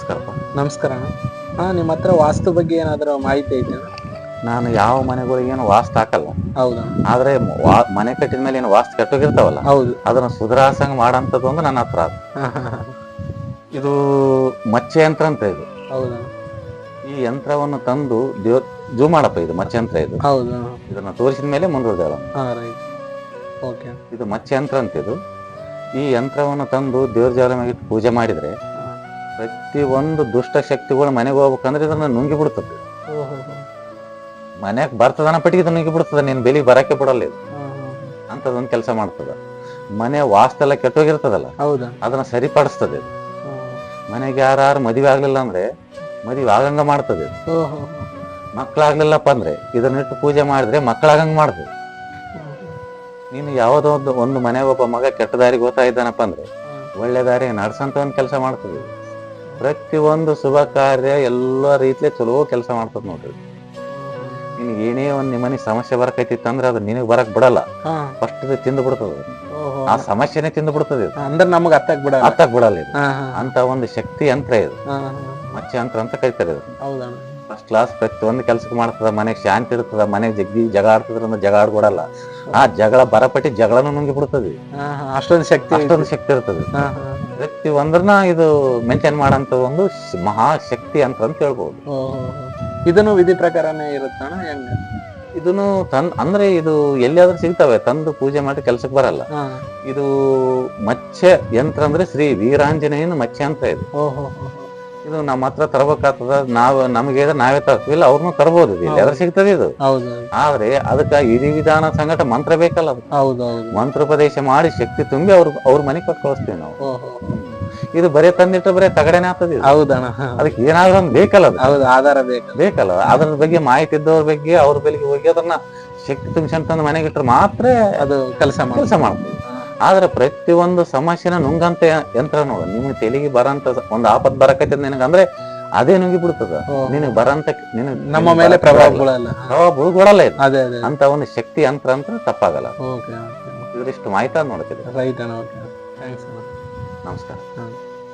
ನಮಸ್ಕಾರಪ್ಪ ನಮಸ್ಕಾರ ಹಾಂ ನಿಮ್ಮ ಹತ್ರ ವಾಸ್ತು ಬಗ್ಗೆ ಏನಾದರೂ ಮಾಹಿತಿ ಐತೆ? ನಾನು ಯಾವ ಮನೆಗಳಿಗೇನು ವಾಸ್ತು ಹಾಕಲ್ಲ. ಹೌದಾ? ಆದ್ರೆ ವಾ- ಮನೆ ಕಟ್ಟಿದ ಮೇಲೆ ಏನು ವಾಸ್ತು ಕಟ್ಟೋಗಿರ್ತಾವಲ್ಲ ಹೌದು. ಅದನ್ನ ಸುಧಾರಸಂಗ ಮಾಡಂತದ್ದು ಅಂದ್ರೆ ನನ್ನ ಹತ್ರ ಅದು. ಇದು ಮಚ್ಚೆ ಯಂತ್ರ ಅಂತ ಇದು. ಹೌದಾ? ಈ ಯಂತ್ರವನ್ನು ತಂದು ದೇವ್ ಜೂ ಮಾಡಪ್ಪ ಇದು ಮಚ್ಚೆ ಯಂತ್ರ ಇದು. ಹೌದು? ಇದನ್ನ ತೋರಿಸಿದ ಮೇಲೆ ಮುಂದುವರೆದ ಹಾ ರೈಟ್. ಓಕೆ. ಇದು ಮಚ್ಚೆ ಯಂತ್ರ ಅಂತ ಇದು. ಈ ಯಂತ್ರವನ್ನು ತಂದು ದೇವ್ರ ಜಾಲ ಮೇಲೆ ಇಟ್ಟು ಪೂಜೆ ಮಾಡಿದ್ರೆ ಪ್ರತಿ ಒಂದು ದುಷ್ಟ ಶಕ್ತಿಗಳು ಮನೆಗೆ ಹೋಗ್ಬೇಕಂದ್ರೆ ಇದನ್ನ ನುಂಗಿ ಬಿಡ್ತದೆ. ಮನೆಗೆ ಬರ್ತದನ ಪಟ್ಟಿಗೆ ಇದು ನುಂಗಿ ಬಿಡ್ತದೆ ನೀನ್ ಬೆಲಿ ಬರಕ್ಕೆ ಬಿಡಲ್ಲ ಇದು. ಅಂತದೊಂದು ಕೆಲಸ ಮಾಡ್ತದೆ. ಮನೆ ವಾಸ್ತೆಲ್ಲ ಕೆಟ್ಟೋಗಿರ್ತದಲ್ಲ ಹೌದಾ. ಅದನ್ನ ಸರಿಪಡಿಸ್ತದೆ ಮನೆಗೆ ಯಾರು ಮದುವೆ ಆಗ್ಲಿಲ್ಲ ಅಂದ್ರೆ ಮದುವೆ ಆಗಂಗ ಮಾಡ್ತದೆ ಮಕ್ಕಳಾಗ್ಲಿಲ್ಲಪ್ಪ ಅಂದ್ರೆ ಇದನ್ನಿಟ್ಟು ಪೂಜೆ ಮಾಡಿದ್ರೆ ಮಕ್ಕಳಾಗಂಗ ಮಾಡ್ತದೆ ನೀನು ಯಾವುದೋ ಒಂದು ಒಂದು ಮನೆ ಒಬ್ಬ ಮಗ ಕೆಟ್ಟ ದಾರಿಗೆ ಹೋಗ್ತಾ ಇದ್ದಾನಪ್ಪ ಅಂದ್ರೆ ಒಳ್ಳೆ ದಾರಿ ನಡ್ಸಂತ ಒಂದು ಕೆಲಸ ಮಾಡ್ತದೆ ಇದು. ಪ್ರತಿ ಒಂದು ಶುಭ ಕಾರ್ಯ ಎಲ್ಲ ರೀತಿಯ ಚಲೋ ಕೆಲಸ ಮಾಡ್ತದ ನೋಡ್ರಿ. ನಿನಗೆ ಏನೇ ಒಂದು ನಿಮ್ಮನೆ ಸಮಸ್ಯೆ ಬರಕೈತಿತ್ತು ಅಂದ್ರೆ ಅದು ನಿನಗೆ ಬರಕ್ ಬಿಡಲ್ಲ. ಫಸ್ಟ್ ತಿಂದು ಬಿಡ್ತದೆ ಆ ಸಮಸ್ಯೆನೇ ತಿಂದು ಬಿಡ್ತದೆ. ಅಂದ್ರೆ ನಮಗ್ ಅತ್ತಾಕ್ ಬಿಡಲ್ಲ ಹತ್ತಕ್ ಬಿಡಲ್ಲ ಇದು. ಅಂತ ಒಂದು ಶಕ್ತಿ ಯಂತ್ರ ಇದು. ಮಚ್ಚ ಯಂತ್ರ ಅಂತ ಕರಿತಾರೆ ಇದು ಫಸ್ಟ್ ಕ್ಲಾಸ್ ಪ್ರತಿ ಒಂದು ಕೆಲಸಕ್ಕೆ ಮಾಡ್ತದ ಮನೆಗೆ ಶಾಂತಿ ಇರ್ತದ ಮನೆಗೆ ಜಗ್ಗಿ ಜಗ ಆಡ್ತದ್ರ ಜಗ ಆಡ್ಕೊಡಲ್ಲ ಆ ಜಗಳ ಬರಪಟ್ಟಿ ಜಗಳನು ನುಂಗಿ ಬಿಡ್ತದೆ. ಅಷ್ಟೊಂದು ಶಕ್ತಿ. ಅಷ್ಟೊಂದು ಶಕ್ತಿ ಇರ್ತದೆ. ವ್ಯಕ್ತಿ ಪ್ರತಿ ಒಂದ್ರನ್ನ ಇದು ಮೇಂಟೈನ್ ಮಾಡಂತ ಒಂದು ಮಹಾ ಮಹಾಶಕ್ತಿ ಅಂತ ಅಂತ ಹೇಳ್ಬೋದು. ಓಹೋ ಇದನ್ನು ವಿಧಿ ಪ್ರಕಾರನೇ ಇರುತ್ತಣ್ಣ ಹೆಂಗ? ಇದನ್ನು ತನ್ ಅಂದ್ರೆ ಇದು ಎಲ್ಲಿಯಾದ್ರೂ ಸಿಗ್ತವೆ ತಂದು ಪೂಜೆ ಮಾಡಿ ಕೆಲಸಕ್ಕೆ ಬರಲ್ಲ. ಇದು ಮಚ್ಚೆ ಯಂತ್ರ ಅಂದ್ರೆ ಶ್ರೀ ವೀರಾಂಜನೇಯನ ಮಚ್ಚೆ ಅಂತ ಇದು. ಓಹೋ ಇದು ನಮ್ಮ ಹತ್ರ ತರಬೇಕಾಗ್ತದ ನಾವು ನಮಗೆ ನಾವೇ ತರ್ತೀವಿ. ಇಲ್ಲ ಅವ್ರನ್ನೂ ತರಬಹುದು ಇದು ಸಿಗ್ತದೆ ಇದು. ಹೌದು ಆದ್ರೆ ಅದಕ್ಕ ವಿಧಿ ವಿಧಾನ ಸಂಗಟ ಮಂತ್ರ ಬೇಕಲ್ಲ ಅದು. ಮಂತ್ರೋಪದೇಶ ಮಾಡಿ ಶಕ್ತಿ ತುಂಬಿ ಅವ್ರ ಅವ್ರ ಮನೆ ಕೊಟ್ಟು ಕಳಿಸ್ತೀವಿ ನಾವು. ಓಹೋ. ಇದು ಬರೇ ತಂದಿಟ್ಟು ಬರೇ ತಗಡೆನೆ ಆಗ್ತದೆ ಇದು. ಹೌದಣ್ಣ. ಅದಕ್ಕೆ ಏನಾದ್ರೂ ಒಂದು ಬೇಕಲ್ಲ ಅದು. ಹೌದು ಆಧಾರ ಬೇಕು ಬೇಕಲ್ಲ. ಅದ್ರ ಬಗ್ಗೆ ಮಾಹಿತಿ ಇದ್ದವ್ರ ಬಗ್ಗೆ ಅವ್ರ ಬೆಲೆಗೆ ಹೋಗಿ ಅದನ್ನ ಶಕ್ತಿ ತುಂಬಿಸಂತಂದು ಮನೆಗೆ ಇಟ್ಟರೆ ಮಾತ್ರ ಅದು ಕೆಲಸ ಮಾಡಿ ಕೆಲಸ ಮಾಡ್ತೀವಿ. ಆದ್ರೆ ಪ್ರತಿಯೊಂದು ಸಮಸ್ಯೆನ ನುಂಗಂತ ಯಂತ್ರ ನೋಡು. ನಿಮ್ಗೆ ತೆಲಿಗೆ ಬರಂತ ಒಂದು ಆಪತ್ ಬರಕತ್ತಿದ ನಿನಗಂದ್ರೆ ಅದೇ ನುಂಗಿ ಬಿಡ್ತದ ನಿನಗೆ ಬರಂತ ನಮ್ಮ ಮೇಲೆ ಪ್ರಭಾವ ಬೀಳಲ್ಲ. ಅಂತ ಒಂದು ಶಕ್ತಿ ಯಂತ್ರ ಅಂತ ತಪ್ಪಾಗಲ್ಲ. ಓಕೆ ಇದ್ರಿಷ್ಟು ಮಾಹಿತಿ ನೋಡ್ತಿದ್ದೆ. ನಮಸ್ಕಾರ.